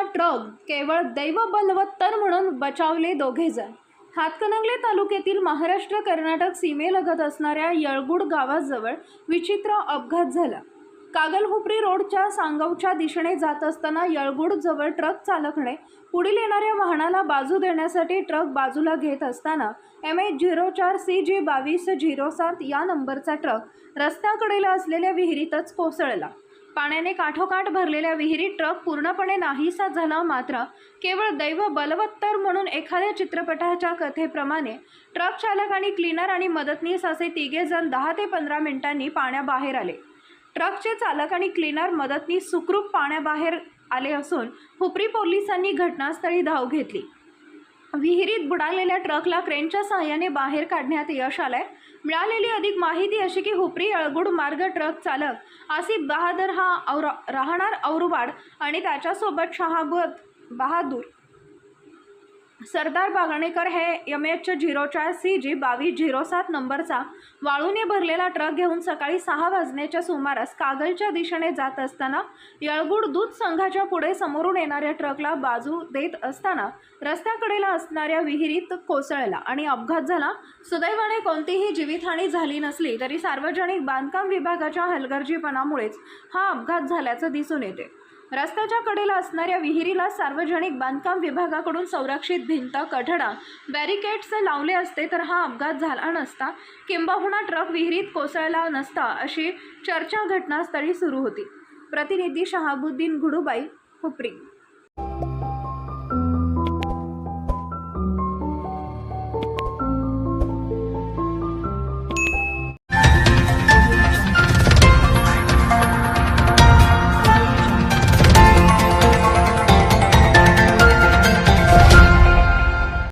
हा ट्रक केवळ दैव बलवत्तर म्हणून बचावले दोघेजण हातकणंगले तालुक्यातील महाराष्ट्र कर्नाटक सीमेलगत असणाऱ्या यळगुड गावाजवळ विचित्र अपघात झाला. कागलहुपरी रोडच्या सांगवच्या दिशेने जात असताना यळगुड जवळ ट्रक चालकने पुढील येणाऱ्या वाहनाला बाजू देण्यासाठी ट्रक बाजूला घेत असताना एम एच झिरो चार सी जी बावीस झिरो सात या नंबरचा ट्रक रस्त्याकडेला असलेल्या विहिरीतच कोसळला. पाण्याने काठोकाठ भरलेल्या विहिरीत ट्रक पूर्णपणे नाहीसा झाला मात्र केवळ दैव बलवत्तर म्हणून एखाद्या चित्रपटाच्या कथेप्रमाणे ट्रक चालक आणि क्लीनर आणि मदतनीस असे तिघे जण दहा ते पंधरा मिनिटांनी पाण्याबाहेर आले. ट्रकचे चालक आणि क्लीनर मदतनीस सुखरूप पाण्याबाहेर आले असून हुपरी पोलिसांनी घटनास्थळी धाव घेतली. विहिरीत बुडालेल्या ट्रकला क्रेनच्या सहाय्याने बाहेर काढण्यात यश आलंय. मिळालेली अधिक माहिती अशी की हुपरी अळगुड मार्ग ट्रक चालक आसिफ बहादर हा औरा राहणार औरवाड आणि त्याच्यासोबत शहाबत बहादूर सरदार बागणेकर हे एम एच झिरो चार सी जी बावीस झिरो सात नंबरचा वाळूने भरलेला ट्रक घेऊन सकाळी सहा वाजण्याच्या सुमारास कागलच्या दिशेने जात असताना यळगुड दूध संघाच्या पुढे समोरून येणाऱ्या ट्रकला बाजू देत असताना रस्त्याकडेला असणाऱ्या विहिरीत कोसळला आणि अपघात झाला. सुदैवाने कोणतीही जीवितहानी झाली नसली तरी सार्वजनिक बांधकाम विभागाच्या हलगर्जीपणामुळेच हा अपघात झाल्याचं दिसून येते. रस्त्याच्या कडेला असणाऱ्या विहिरीला सार्वजनिक बांधकाम विभागाकडून संरक्षित भिंत कठडा बॅरिकेड्स लावले असते तर हा अपघात झाला नसता. किंबहुना ट्रक विहिरीत कोसळला नसता अशी चर्चा घटनास्थळी सुरू होती. प्रतिनिधी शहाबुद्दीन घुडुबाई हुपरी.